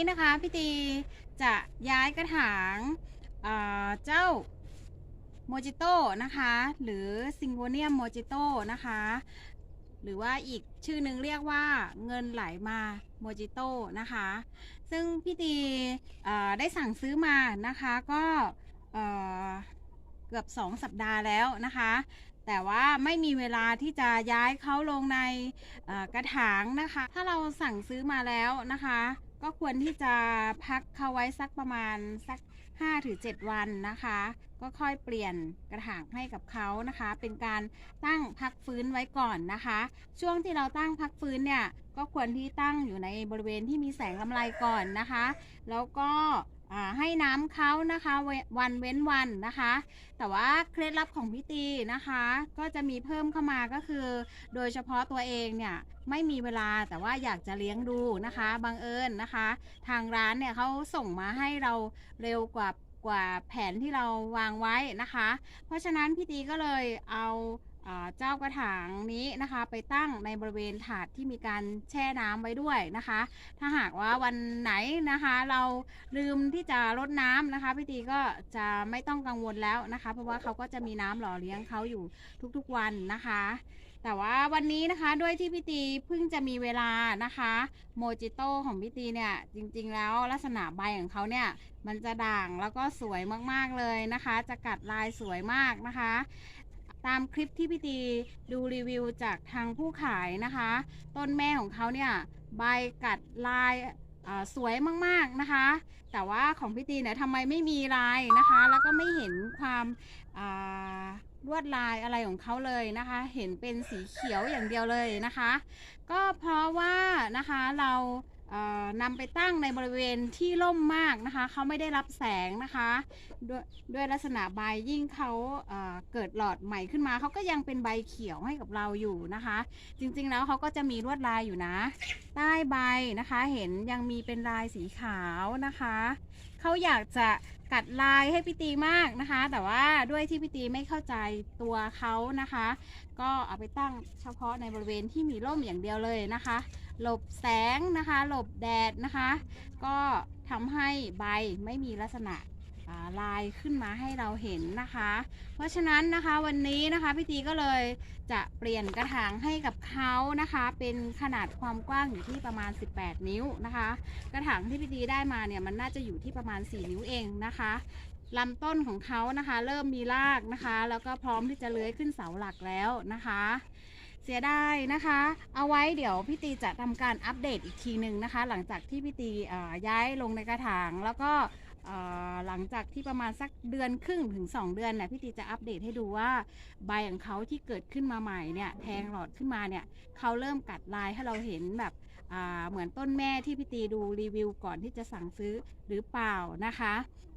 นี้นะคะพี่ตีจะย้ายกระถางเอ่อเจ้าโมจิโต้นะคะ หรือซิงโกเนียมโมจิโต้นะคะ หรือว่าอีกชื่อหนึ่งเรียกว่าเงินไหลมาโมจิโต้นะคะ ซึ่งพี่ตีได้สั่งซื้อมานะคะก็เอ่อเกือบ 2 สัปดาห์แล้วนะคะ แต่ว่าไม่มีเวลาที่จะย้ายเขาลงในกระถางนะคะ ถ้าเราสั่งซื้อมาแล้วนะคะ ก็ควรที่จะพักเขาไว้สักประมาณสัก5ถึง7วันนะคะ ก็ค่อยเปลี่ยนกระถางให้กับเขานะคะ เป็นการตั้งพักฟื้นไว้ก่อนนะคะ ช่วงที่เราตั้งพักฟื้นเนี่ยก็ควรที่ตั้งอยู่ในบริเวณที่มีแสงลำไรก่อนนะคะ แล้วก็ ให้น้ำเขานะคะววันเว้นวันนะคะ แต่ว่าเคล็ดลับของพี่ตีนะคะ ก็จะมีเพิ่มเข้ามาก็คือ โดยเฉพาะตัวเองเนี่ยไม่มีเวลาแต่ว่าอยากจะเลี้ยงดูนะคะบังเอิญนะคะ ทางร้านเนี่ยเขาส่งมาให้เราเร็วกว่ากว่าแผนที่เราวางไว้นะคะ เพราะฉะนั้นพี่ตีก็เลยเอา เจ้ากระถางนี้นะคะไปตั้งในบริเวณถาดที่มีการแช่น้ำไว้ด้วยนะคะ ถ้าหากว่าวันไหนนะคะ เราลืมที่จะรดน้ำนะคะพี่ตีก็จะไม่ต้องกังวลแล้วนะคะ เพราะว่าเขาก็จะมีน้ำหล่อเลี้ยงเขาอยู่ทุกๆวันนะคะ แต่ว่าวันนี้นะคะด้วยที่พี่ตีเพิ่งจะมีเวลานะคะโมจิโต้ของพี่ตีเนี่ยจริงๆแล้วลักษณะใบของเขาเนี่ยมันจะด่างแล้วก็สวยมากๆเลยนะคะ จะกัดลายสวยมากนะคะ ตามคลิปที่พี่ตีดูรีวิวจากทางผู้ขายนะคะ ต้นแม่ของเขาเนี่ยใบกัดลายสวยมากๆนะคะ แต่ว่าของพี่ตีเนี่ยทำไมไม่มีลายนะคะ แล้วก็ไม่เห็นความลวดลายอะไรของเขาเลยนะคะ เห็นเป็นสีเขียวอย่างเดียวเลยนะคะ ก็เพราะว่านะคะเรา นำไปตั้งในบริเวณที่ร่มมากนะคะเขาไม่ได้รับแสงนะคะด้วยด้วยลักษณะใบยิ่งเขาเเกิดหลอดใหม่ขึ้นมาเขาก็ยังเป็นใบเขียวให้กับเราอยู่นะคะ จริงๆแล้วเขาก็จะมีลวดลายอยู่นะ ใต้ใบนะคะเห็นยังมีเป็นลายสีขาวนะคะเขาอยากจะกัดลายให้พี่ตีมากนะคะ แต่ว่าด้วยที่พี่ตีไม่เข้าใจตัวเขานะคะ ก็เอาไปตั้งเฉพาะในบริเวณที่มีร่มอย่างเดียวเลยนะคะ หลบแสงนะคะ หลบแดดนะคะ ก็ทำให้ใบไม่มีลักษณะลายขึ้นมาให้เราเห็นนะคะ เพราะฉะนั้นนะคะวันนี้นะคะพี่ตีก็เลยจะเปลี่ยนกระถางให้กับเขานะคะ เป็นขนาดความกว้างอยู่ที่ประมาณ 18 นิ้วนะคะ กระถางที่พี่ตีได้มาเนี่ยมันน่าจะอยู่ที่ประมาณ 4 นิ้วเองนะคะลำต้นของเขานะคะ เริ่มมีรากนะคะ แล้วก็พร้อมที่จะเลื้อยขึ้นเสาหลักแล้วนะคะ เสียดายนะคะ เอาไว้เดี๋ยวพี่ตีจะทำการอัปเดตอีกทีหนึ่งนะคะ หลังจากที่พี่ตีย้ายลงในกระถางแล้วก็หลังจากที่ประมาณสักเดือนครึ่งถึง 2 เดือนเนี่ยพี่ตีจะอัปเดตให้ดูว่าใบของเขาที่เกิดขึ้นมาใหม่เนี่ยแทงหลอดขึ้นมาเนี่ยเขาเริ่มกัดลายให้เราเห็นแบบ เหมือนต้นแม่ที่พี่ตีดูรีวิวก่อนที่จะสั่งซื้อหรือเปล่านะคะ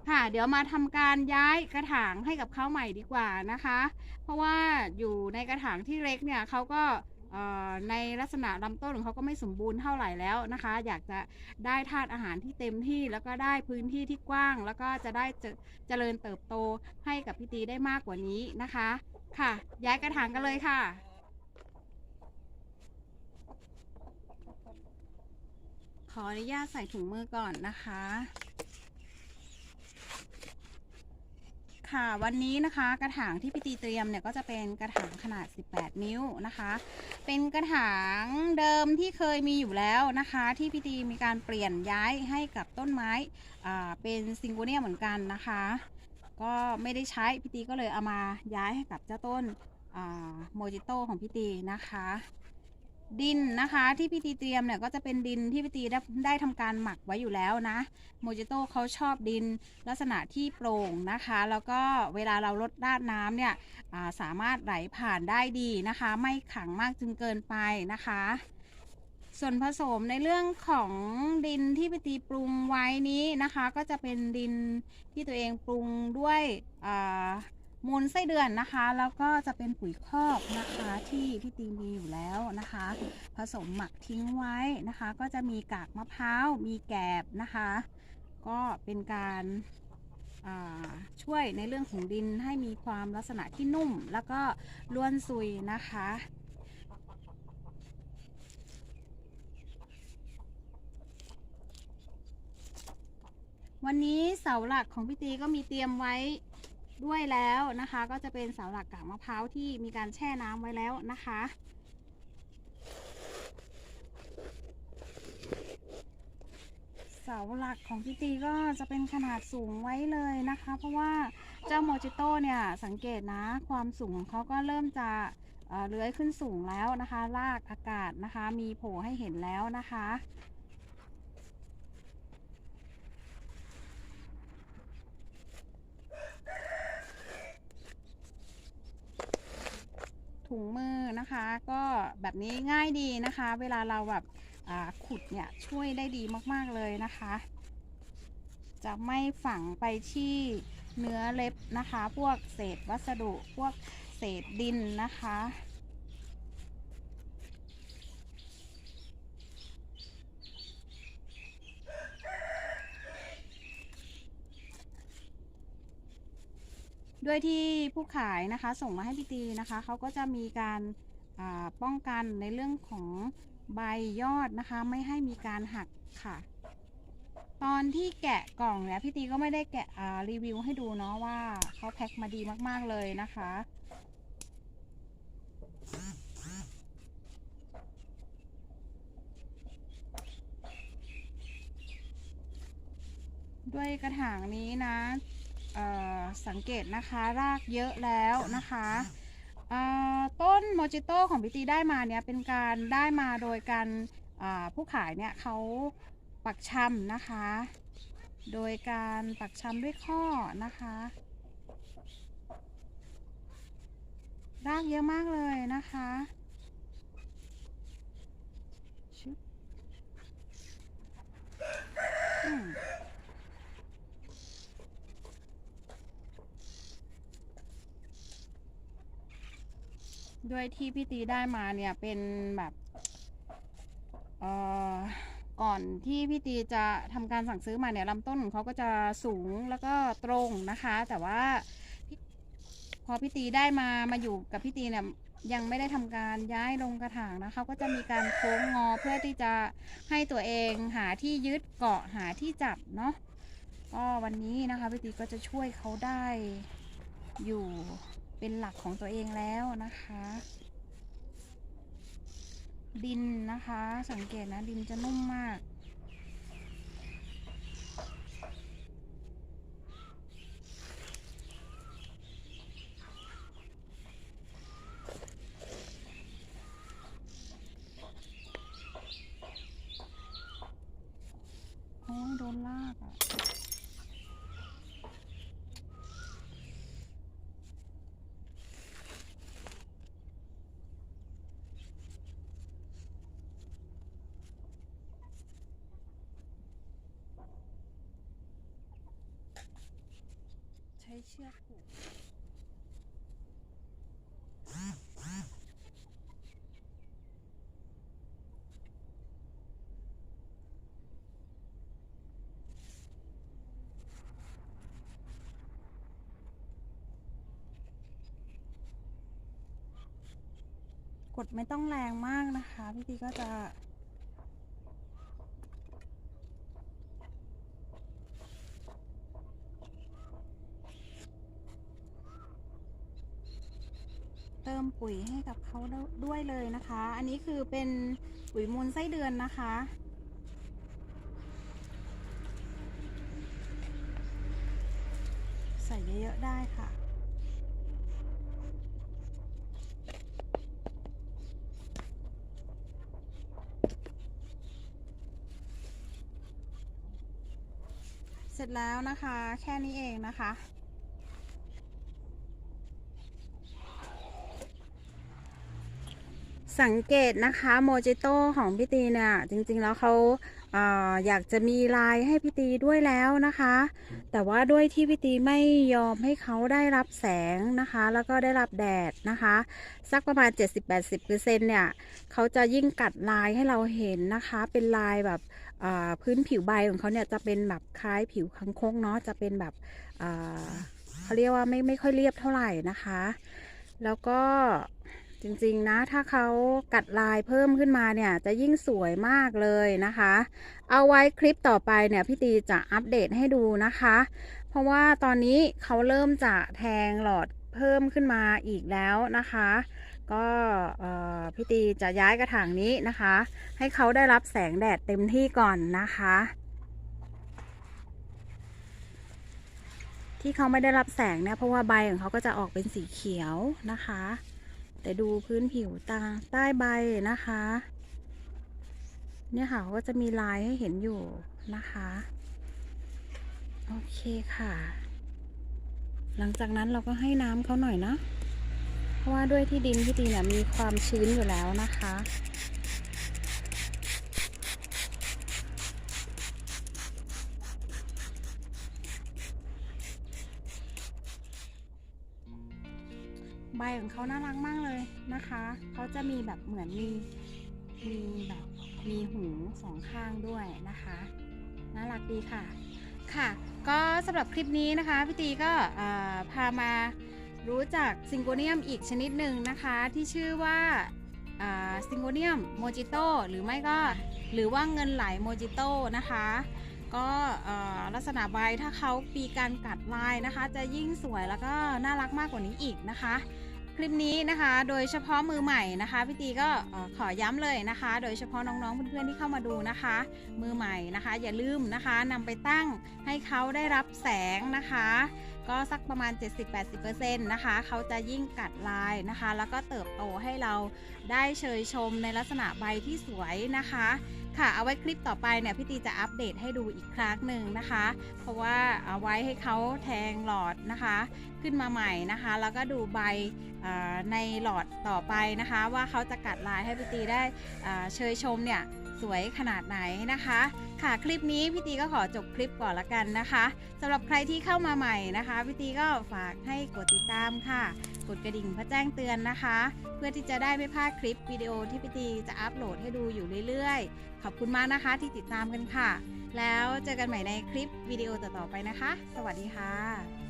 ค่ะ เดี๋ยวมาทำการย้ายกระถางให้กับเขาใหม่ดีกว่านะคะ เพราะว่าอยู่ในกระถางที่เล็กเนี่ยเขาก็ในลักษณะลำต้นของเขาก็ไม่สมบูรณ์เท่าไหร่แล้วนะคะ อยากจะได้ธาตุอาหารที่เต็มที่แล้วก็ได้พื้นที่ที่กว้าง แล้วก็จะได้จเจริญเติบโตให้กับพี่ตีได้มากกว่านี้นะคะ ค่ะ ย้ายกระถางกันเลยค่ะ ขออนุญาตใส่ถุงมือก่อนนะคะ ค่ะวันนี้นะคะกระถางที่พี่ตีเตรียมเนี่ยก็จะเป็นกระถางขนาด 18 นิ้วนะคะ เป็นกระถางเดิมที่เคยมีอยู่แล้วนะคะ ที่พี่ตีมีการเปลี่ยนย้ายให้กับต้นไม้เป็นซิงโกเนียเหมือนกันนะคะ ก็ไม่ได้ใช้พี่ตีก็เลยเอามาย้ายให้กับเจ้าต้นโมจิโต้ของพี่ตีนะคะ ดินนะคะที่พี่ตีเตรียมเนี่ยก็จะเป็นดินที่พี่ตีได้ได้ทำการหมักไว้อยู่แล้วนะโมจิโต้เขาชอบดินลักษณะที่โปร่งนะคะ แล้วก็เวลาเราลดราดน้ำเนี่ยอ่าสามารถไหลผ่านได้ดีนะคะ ไม่ขังมากจนเกินไปนะคะ ส่วนผสมในเรื่องของดินที่พี่ตีปรุงไว้นี้นะคะ ก็จะเป็นดินที่ตัวเองปรุงด้วยอ่า มูลไส้เดือนนะคะ แล้วก็จะเป็นปุ๋ยคอกนะคะที่พี่ตีมีอยู่แล้วนะคะ ผสมหมักทิ้งไว้นะคะ ก็จะมีกากมะพร้าวมีแกบนะคะ ก็เป็นการาช่วยในเรื่องของดินให้มีความลักษณะที่นุ่ม แล้วก็ล้วนซุยนะคะ วันนี้เสาหลักของพี่ตีก็มีเตรียมไว้ ด้วยแล้วนะคะ ก็จะเป็นเสาหลักกากมะพร้าวที่มีการแช่น้ำไว้แล้วนะคะ เสาหลักของพี่ตีก็จะเป็นขนาดสูงไว้เลยนะคะ เพราะว่าเจ้าโมจิโต้เนี่ยสังเกตนะความสูงของเขาก็เริ่มจะเอ่อเลื้อยขึ้นสูงแล้วนะคะ ลากอากาศนะคะ มีโผล่ให้เห็นแล้วนะคะ ถุงมือนะคะ ก็แบบนี้ง่ายดีนะคะ เวลาเราแบบขุดเนี่ยช่วยได้ดีมากๆเลยนะคะ จะไม่ฝังไปที่เนื้อเล็บนะคะ พวกเศษวัสดุพวกเศษดินนะคะ ด้วยที่ผู้ขายนะคะส่งมาให้พี่ตีนะคะเขาก็จะมีการาป้องกันในเรื่องของใบยอดนะคะ ไม่ให้มีการหักค่ะ ตอนที่แกะกล่องเนี่ยพี่ตีก็ไม่ได้แกะรีวิวให้ดูเนาะว่าเขาแพ็คมาดีมาก ๆเลยนะคะด้วยกระถางนี้นะ สังเกตนะคะรากเยอะแล้วนะคะเอ่อต้นโมจิโต้ของพิตีได้มาเนี่ยเป็นการได้มาโดยการอ่าผู้ขายเนี่ยเขาปักชำนะคะ โดยการปักชำด้วยข้อนะคะ รากเยอะมากเลยนะคะ ด้วยที่พี่ตีได้มาเนี่ยเป็นแบบเอ่อก่อนที่พี่ตีจะทำการสั่งซื้อมาเนี่ยลำต้นของเขาก็จะสูงแล้วก็ตรงนะคะ แต่ว่าพี่พอพี่ตีได้มามาอยู่กับพี่ตีเนี่ยยังไม่ได้ทำการย้ายลงกระถางนะคะ ก็จะมีการโค้งงอเพื่อที่จะให้ตัวเองหาที่ยึดเกาะหาที่จับเนาะก็วันนี้นะคะพี่ตีก็จะช่วยเขาได้อยู่ เป็นหลักของตัวเองแล้วนะคะ ดินนะคะ สังเกตนะดินจะนุ่มมาก โอ้ยโดนลากอะ ใช้เชือกผูกกดไม่ต้องแรงมากนะคะ พี่ตีก็จะ เติมปุ๋ยให้กับเขาด้วยเลยนะคะ อันนี้คือเป็นปุ๋ยมูลไส้เดือนนะคะ ใส่เยอะๆได้ค่ะเสร็จแล้วนะคะ แค่นี้เองนะคะ สังเกตนะคะโมจิโต้ของพี่ตีเนี่ยจริงๆแล้วเขาอาอยากจะมีลายให้พี่ตีด้วยแล้วนะคะ แต่ว่าด้วยที่พี่ตีไม่ยอมให้เขาได้รับแสงนะคะ แล้วก็ได้รับแดดนะคะ สักประมาณ 70-80%เนี่ยเขาจะยิ่งกัดลายให้เราเห็นนะคะ เป็นลายแบบพื้นผิวใบของเขาเนี่ยจะเป็นแบบคล้ายผิวคังคกเนาะจะเป็นแบบเขาเรียกว่าไม่ไม่ค่อยเรียบเท่าไหร่นะคะ แล้วก็ จริงๆนะถ้าเขากัดลายเพิ่มขึ้นมาเนี่ยจะยิ่งสวยมากเลยนะคะ เอาไว้คลิปต่อไปเนี่ยพี่ตีจะอัปเดตให้ดูนะคะ เพราะว่าตอนนี้เขาเริ่มจะแทงหลอดเพิ่มขึ้นมาอีกแล้วนะคะ ก็พี่ตีจะย้ายกระถางนี้นะคะ ให้เขาได้รับแสงแดดเต็มที่ก่อนนะคะที่เขาไม่ได้รับแสงเนี่ยเพราะว่าใบของเขาก็จะออกเป็นสีเขียวนะคะ แต่ดูพื้นผิวตาใต้ใบนะคะ เนี่ยค่ะเขาก็จะมีลายให้เห็นอยู่นะคะ โอเคค่ะ หลังจากนั้นเราก็ให้น้ำเขาหน่อยนะ เพราะว่าด้วยที่ดินพี่ดีเนี่ยมีความชื้นอยู่แล้วนะคะ ใบของเขาน่ารักมากเลยนะคะ เขาจะมีแบบเหมือนมีมีแบบมีหูสองข้างด้วยนะคะน่ารักดีค่ะ ค่ะ ก็สำหรับคลิปนี้นะคะพี่ตีก็เออพามารู้จักซิงโกเนียมอีกชนิดหนึ่งนะคะ ที่ชื่อว่าซิงโกเนียมโมจิโตหรือไม่ก็หรือว่าเงินไหลโมจิโตนะคะก็ลักษณะใบถ้าเขาปีการกัดลายนะคะ จะยิ่งสวยแล้วก็น่ารักมากกว่านี้อีกนะคะ คลิปนี้นะคะ โดยเฉพาะมือใหม่นะคะพี่ตีก็ขอย้ำเลยนะคะ โดยเฉพาะน้องๆเพื่อนๆที่เข้ามาดูนะคะ มือใหม่นะคะ อย่าลืมนะคะนำไปตั้งให้เขาได้รับแสงนะคะ ก็สักประมาณ 70-80%นะคะเขาจะยิ่งกัดลายนะคะ แล้วก็เติบโตให้เราได้เชยชมในลักษณะใบที่สวยนะคะ ค่ะเอาไว้คลิปต่อไปเนี่ยพี่ตีจะอัปเดตให้ดูอีกครั้งหนึ่งนะคะ เพราะว่าเอาไว้ให้เขาแทงหลอดนะคะ ขึ้นมาใหม่นะคะ แล้วก็ดูใบในหลอดต่อไปนะคะ ว่าเขาจะกัดลายให้พี่ตีได้เชยชมเนี่ย สวยขนาดไหนนะคะ ค่ะคลิปนี้พี่ตีก็ขอจบคลิปก่อนละกันนะคะสำหรับใครที่เข้ามาใหม่นะคะพี่ตีก็ฝากให้กดติดตามค่ะ กดกระดิ่งเพื่อแจ้งเตือนนะคะ เพื่อที่จะได้ไม่พลาดคลิปวิดีโอที่พี่ตีจะอัปโหลดให้ดูอยู่เรื่อยๆ ขอบคุณมากนะคะที่ติดตามกันค่ะ แล้วเจอกันใหม่ในคลิปวิดีโอต่อๆไปนะคะ สวัสดีค่ะ